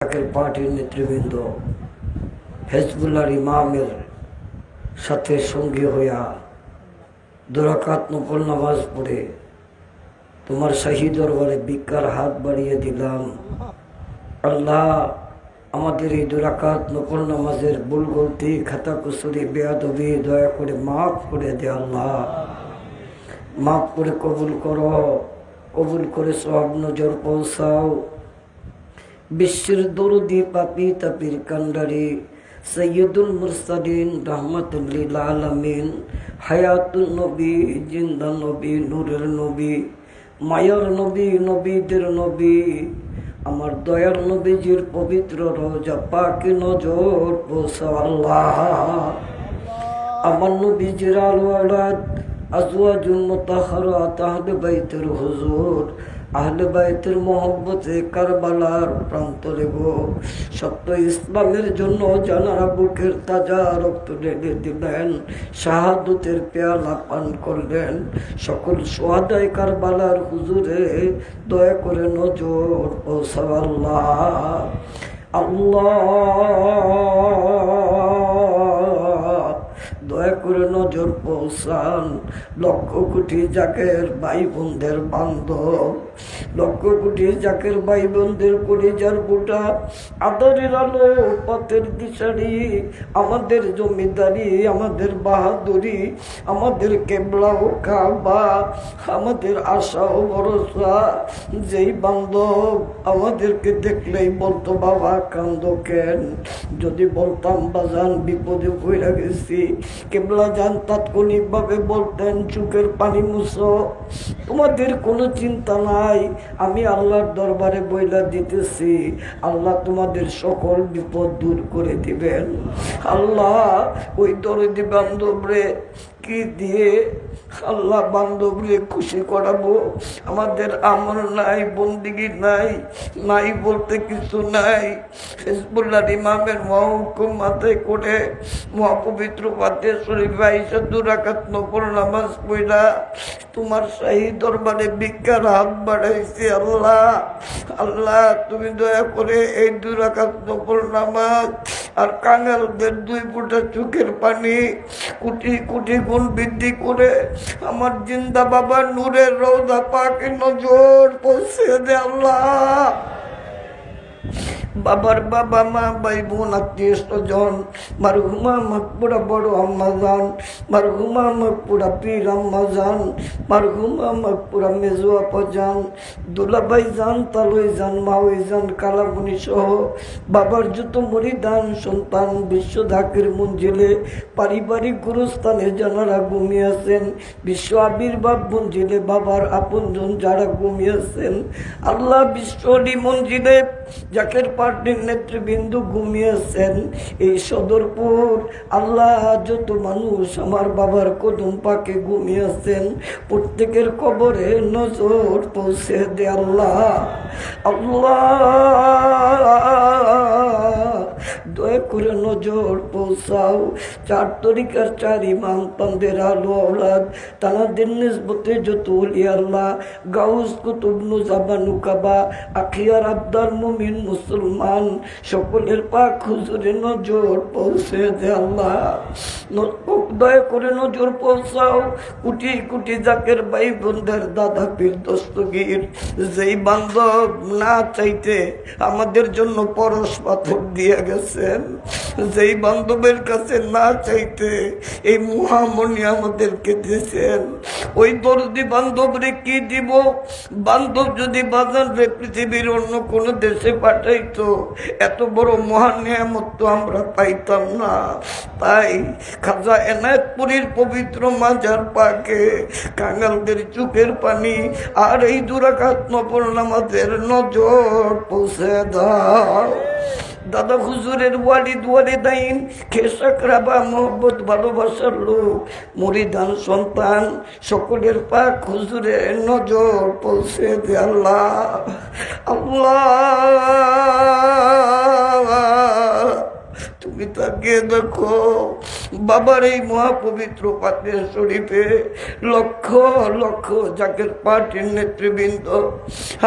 পার্টির নেতৃবৃন্দ হেজবুল্লাহর ইমামের সাথে সঙ্গী হইয়া দুরাকাত নকল নামাজ পড়ে তোমার শাহী দরবারে ভিক্ষার হাত বাড়িয়ে দিলাম। আল্লাহ আমাদের এই দুরাকাত নকল নামাজের ভুল গলতি খাতা কুসুরি বেয়াদবি দয়া করে মাফ করে দে আল্লাহ। মাফ করে কবুল করো, কবুল করে সব নজর পৌঁছাও। বিশ্বের দরদি পাপি তাপির কান্ডারি সৈয়দুল মুরসালিন রহমতুল্লিল আলমিন হায়াতুল নবী, জিন্দা নবী, নূরের নবী, মায়ার নবী, নবীদের নবী, আমার দয়ার নবীজির পবিত্র রোজা পাকি নজর আল্লাহ। আমার নবীজির আলো আলাদ আজওয়াজুল মুতাহহারাত আহলে বাইতের হুজুর আহলে বাইতের মহব্বতে কারবালার প্রান্তরে গো সত্য ইসলামের জন্য জানারা বুকের তাজা রক্ত ঢেলে দিলেন, শাহাদুতের পেয়ালা পান করলেন। সকল সোহাদায় কারবালার হুজুরে দয়া করে নজর পৌঁছাও আল্লাহ। আল্লাহ, দয়া করে নজর পৌঁছান। লক্ষ কোটি জাকের ভাই বোনদের বান্ধব। লক্ষ কোটি জাকের ভাই বোনদের পরিজার বুটা আদরের আলো পথের দিশারি। আমাদের জমিদারি, আমাদের বাহাদুরি, আমাদের কেবলা ও কাবা, আমাদের আশা ও ভরসা। যেই বান্ধব আমাদেরকে দেখলেই বলতো, বাবা, কান্দ কেন? যদি বলতাম বাজান, বিপদে পড়ে গেছি। কেবলা যান তাৎক্ষণিকভাবে বলতেন চুকের পানি মুছো। তোমাদের কোনো চিন্তা নাই। আমি আল্লাহর দরবারে বইলা দিতেছি। আল্লাহ তোমাদের সকল বিপদ দূর করে দিবেন। আল্লাহ, ওই দরদি বান্ধবরে কি দিয়ে আল্লাহ বান্ধবরে খুশি করাবো। আমাদের আমল নাই, বন্দিগি নাই নাই বলতে কিছু নাই। হিজবুল্লাহ ইমামের মহকুম মাথায় করে মহাপবিত্র পাতে শরীফ আইসা দুরাকাত নকল নামাজ পড়া। তোমার শাহী দরবারে ভিক্ষার হাত বাড়াইছি আল্লাহ। আল্লাহ, তুমি দয়া করে এই দুরাকাত নকল নামাজ আর কাঙালদের দুই ফুটা চোখের পানি, কোটি কোটি গুণ বৃদ্ধি করে আমার জিন্দা বাবা নূরের রৌদা পাকে নজর পৌঁছে দে আল্লাহ। বাবার বাবা, মা, ভাই বোন, আত্মীয় স্বজন, মারহুমা মকপুরা বড় আম্মাজান মারহুমা মকপুরা পীর আম্মাজান মারহুমা মকপুরা মেজো আপাজান দুলাভাই যান তালই যান মাওই যান কালামণি সহ বাবার যত মরিদান, সন্তান বিশ্ব ধাকের মঞ্জিলে পারিবারিক গুরুস্থানে যারা ঘুমিয়েছেন বিশ্ব আবির্ভাব মঞ্জিলে বাবার আপনজন যারা ঘুমিয়েছেন আল্লাহ বিশ্বরী মঞ্জিলে জাকের পার্টির নেতৃবৃন্দ ঘুমিয়েছেন, এই সদরপুর আল্লাহ যত মানুষ আমার বাবার কদম পাকে ঘুমিয়েছেন, প্রত্যেকের কবরে নজর পৌঁছে দে আল্লাহ। আল্লাহ দয়া করে নজর পৌঁছাও চার তরিকার চার ইমাম তাদের আলো আওলাদ। তানাদের নিসবতে যত উলি আল্লাহ গাউস কুতুব নুজাবানু কাবা আখিয়ার আব্দার মুমিন মুসলমান। সকলের পাক হুজুরে নজর পৌঁছে দে আল্লাহ। দয়া করে নজর পৌঁছাও। কুটি কুটি জাকের ভাই বোনদের দাদা পীর দস্তগীর। যেই বান্ধব না চাইতে আমাদের জন্য পরশ পাথর দিয়ে গেছেন যেই বান্ধবের কাছে না চাইতে এই মহামণি আমাদেরকে দিয়েছেন। ওই দরদি বান্ধবরে কি দিব? বান্ধব যদি বাজার পৃথিবীর অন্য কোনো দেশে পাঠাইতো, এত বড় মহান নিয়ামত তো আমরা পাইতাম না। তাই খাজা এনায়তপুরীর পবিত্র মাজার পাকে কাঙালদের চোখের পানি আর এই দুরাঘাত নপল আমাদের নজর পৌঁছে দাও। দাদা হুজুরের ওয়ালিদ ওয়ালিদাইন খেসাক রাবা মোহব্বত, ভালোবাসার লোক, মরিদান সন্তান, সকলের পাক হুজুরের নজর পৌঁছে দে আল্লাহ। আল্লাহ। তুমি তাকে দেখো, বাবার এই মহাপবিত্র পাতে শরীফে লক্ষ লক্ষ জাকের পার্টির নেতৃবৃন্দ।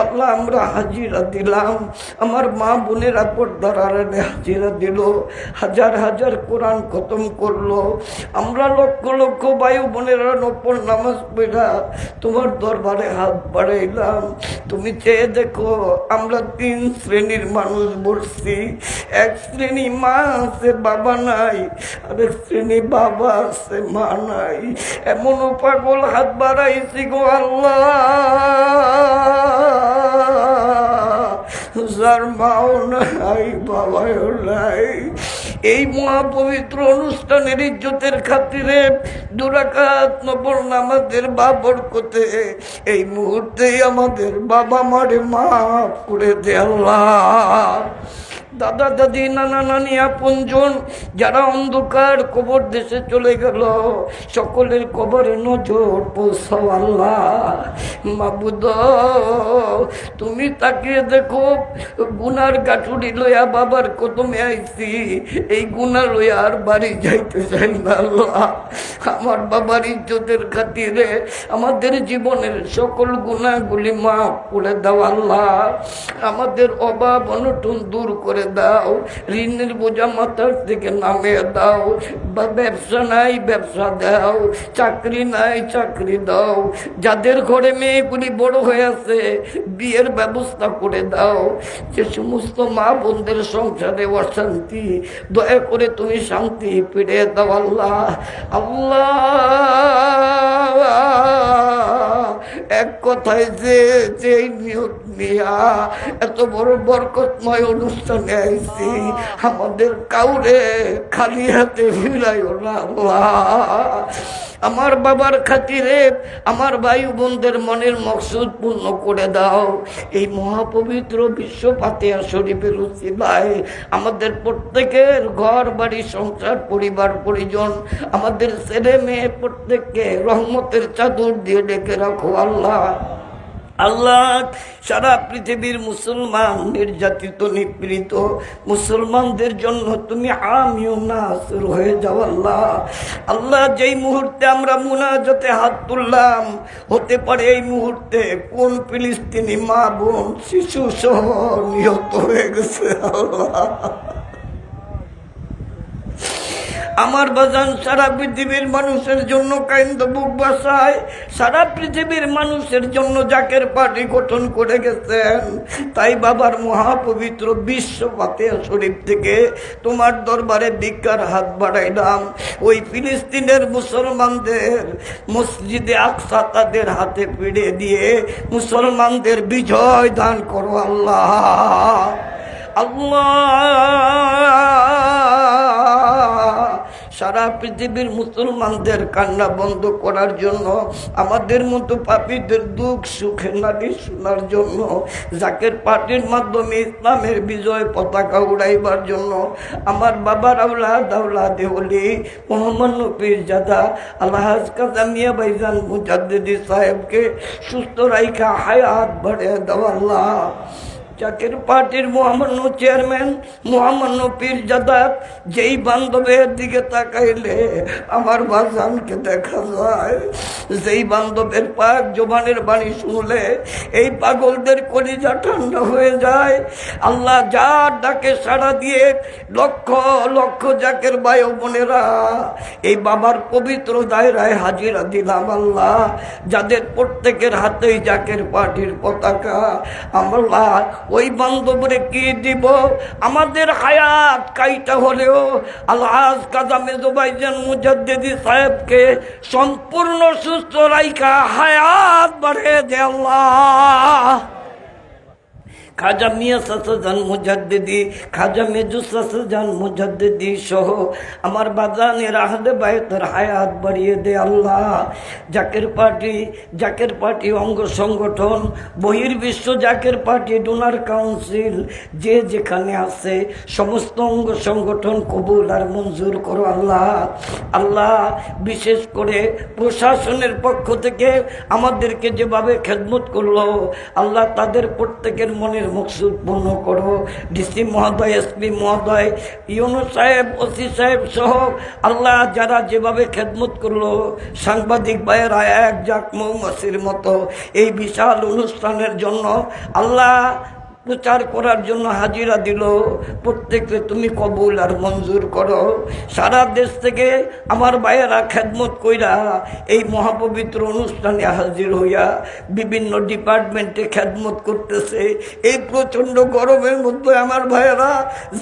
আল্লাহ আমরা হাজিরা দিলাম, আমার মা বোনেরা পর্দার আড়ালে হাজিরা দিল, হাজার হাজার কোরআন খতম করল। আমরা লক্ষ লক্ষ বায়ু বোনেরা নপর নামাজ পড়া তোমার দরবারে হাত বাড়াইলাম। তুমি চেয়ে দেখো, আমরা তিন শ্রেণির মানুষ বসছি। এক শ্রেণি মা আছে বাবা নাই, আরেক শ্রেণি বাবা আছে, মা নাই। এমন পাগল হাত বাড়াইছি গো আল্লাহ। যার মাও নাই বাবাও নাই। এই মহাপবিত্র অনুষ্ঠানের ইজ্জতের খাতিরে দুরাকাত নবর নামাজের বাবর কোতে এই মুহূর্তেই আমাদের বাবা মারে মাফ করে দে আল্লাহ। দাদা, দাদি, নানা, নানি, আপনজন যারা অন্ধকার কবর দেশে চলে গেল, সকলের কবরে নজর পৌঁছাও আল্লাহ। মাবুদ, তুমি তাকিয়ে দেখো, গুনার গাঠুরি লইয়া বাবার কদমে আইছি। এই গুনা লইয়া আর বাড়ি যাইতে চাই না আল্লাহ। আমার বাবার ইজ্জতের খাতিরে আমাদের জীবনের সকল গুণাগুলি মাফ করে দাও আল্লাহ। আমাদের অভাব অনটন দূর করে দাও, ঋণের বোঝা মাথার থেকে নামিয়ে দাও। বা ব্যবসা নাই, ব্যবসা দাও, চাকরি নাই, চাকরি দাও। যাদের ঘরে মেয়েগুলি বড় হয়ে আছে, বিয়ের ব্যবস্থা করে দাও। যে সমস্ত মা বোনদের সংসারে অশান্তি, দয়া করে তুমি শান্তি ফিরে দাও আল্লাহ। আল্লাহ! এক কথায় যে যে নিয়ত নিয়া, এত বড় বরকতময় অনুষ্ঠানে আইছি, আমাদের কাউরে খালি হাতে ফিরাইও না, আল্লাহ। আমার বাবার খাতিরে আমার ভাই বোনদের মনের মকসুদ পূর্ণ করে দাও। এই মহাপবিত্র বিশ্ব পাতিয়া শরীফের উচিলায় আমাদের প্রত্যেকের ঘর, বাড়ি, সংসার, পরিবার, পরিজন, আমাদের ছেলে মেয়ে প্রত্যেককে রহমতের চাদর দিয়ে ডেকে রাখো আল্লাহ। আল্লাহ, সারা পৃথিবীর মুসলমান নির্যাতিত, নিপীড়িত মুসলমানদের জন্য তুমি আমিও হয়ে যাও আল্লাহ। আল্লাহ, যেই মুহূর্তে আমরা মুনাজাতে হাত তুললাম, হতে পারে এই মুহূর্তে কোন ফিলিস্তিনি মা বোন শিশু সহ নিহত হয়ে গেছে আল্লাহ। আমার বাজান সারা পৃথিবীর মানুষের জন্য কাইন্দ বুক বাসায়, সারা পৃথিবীর মানুষের জন্য জাকের পার্টি গঠন করে গেছেন। তাই বাবার মহাপবিত্র বিশ্ব ফাতেহা শরীফ থেকে তোমার দরবারে ভিক্ষার হাত বাড়াইলাম। ওই ফিলিস্তিনের মুসলমানদের মসজিদে আকসা তাদের হাতে পিড়ে দিয়ে মুসলমানদের বিজয় দান করো আল্লাহ। আল্লাহ! সারা পৃথিবীর মুসলমানদের কান্না বন্ধ করার জন্য, আমাদের মতো পাপীদের দুঃখ, সুখে নারী শোনার জন্য, জাকের পার্টির মাধ্যমে ইসলামের বিজয় পতাকা উড়াইবার জন্য, আমার বাবার আউলাদ আউলাদ হলি মোহাম্মদ নফির জাদা আল্লাহাজ কাজামিয়া ভাইজান মুজাদ্দিদি সাহেবকে সুস্থ রাইখা হায়াত বাড়ে দেওয়া জাকের পার্টির মহামান্য চেয়ারম্যান, মহামান্য পীর জাদাত, যেই বান্ধবের দিকে তাকাইলে আমার বাজানকে দেখা যায়। যেই বান্ধবের পাক জবানের বাণী শুনলে এই পাগলদের কলিজা ঠান্ডা হয়ে যায়। আল্লাহ যার ডাকে সাড়া দিয়ে লক্ষ লক্ষ জাকের বায়ু বোনেরা, এই বাবার পবিত্র দায়রায় হাজিরা দিলাম আল্লাহ। যাদের প্রত্যেকের হাতেই জাকের পার্টির পতাকা আমরা ওই বান্ধবরে কি দিব? আমাদের হায়াত কাইটা হলেও আল্লাহ কাদামে মেজোবাইজান মুজাদ্দেদি সাহেবকে সম্পূর্ণ সুস্থ রাইকা হায়াত বাড়ে দে আল্লাহ। খাজা মিয়া সাসাজান মুজাদ্দিদি, খাজা মেজু সাসাজান মুজাদ্দিদি সহ আমার বাজানের আহলে বায়তের হায়াত বাড়িয়ে দে আল্লাহ। জাকের পার্টি জাকের পার্টি অঙ্গ সংগঠন, বহির্বিশ্ব জাকের পার্টি ডোনার কাউন্সিল, যে যেখানে আছে সমস্ত অঙ্গ সংগঠন কবুল আর মঞ্জুর করো আল্লাহ। আল্লাহ, বিশেষ করে প্রশাসনের পক্ষ থেকে আমাদেরকে যেভাবে খেদমত করল, আল্লাহ তাদের প্রত্যেকের মনে মনের মকসুদ পূর্ণ করো। ডিসি মহোদয়, এসপি মহোদয়, ইউনু সাহেব, ওসি সাহেব সহ আল্লাহ যারা যেভাবে খেদমত করল, সাংবাদিক ভাইয়েরা এক জাক মৌমাসির মতো। এই বিশাল অনুষ্ঠানের জন্য আল্লাহ প্রচার করার জন্য হাজিরা দিল। প্রত্যেককে তুমি কবুল আর মঞ্জুর করো। সারা দেশ থেকে আমার ভাইয়েরা খেদমত কইরা এই মহাপবিত্র অনুষ্ঠানে হাজির হইয়া বিভিন্ন ডিপার্টমেন্টে খেদমত করতেছে। এই প্রচণ্ড গরমের মধ্যে আমার ভাইয়েরা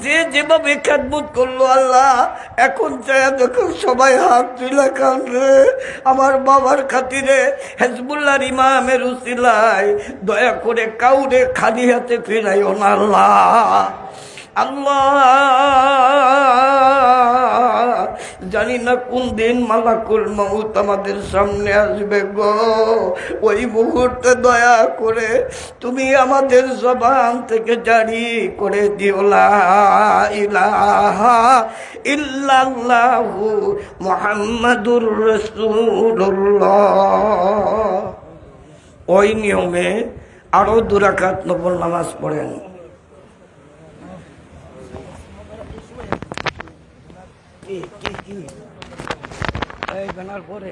যে যেভাবে খেদমত করল আল্লাহ, এখন চায় দেখো সবাই হাত তুলে কানরে আমার বাবার খাতিরে হেজবুল্লাহর ইমামের উসিলায় দয়া করে কাউরে খালি হাতে ফিরাইও না আল্লাহ। আল্লাহ জানি না কোন দিন মালাকুল মৌত আমাদের সামনে আসবে গো। ওই মুহূর্তে দয়া করে তুমি আমাদের জবান থেকে জারি করে দিও। লা ইলাহা ইল্লাল্লাহু মুহাম্মাদুর রাসূলুল্লাহ। ওই নিয়মে আরও দুরাকাত নফল নামাজ পড়েন। এই ব্যানার পরে।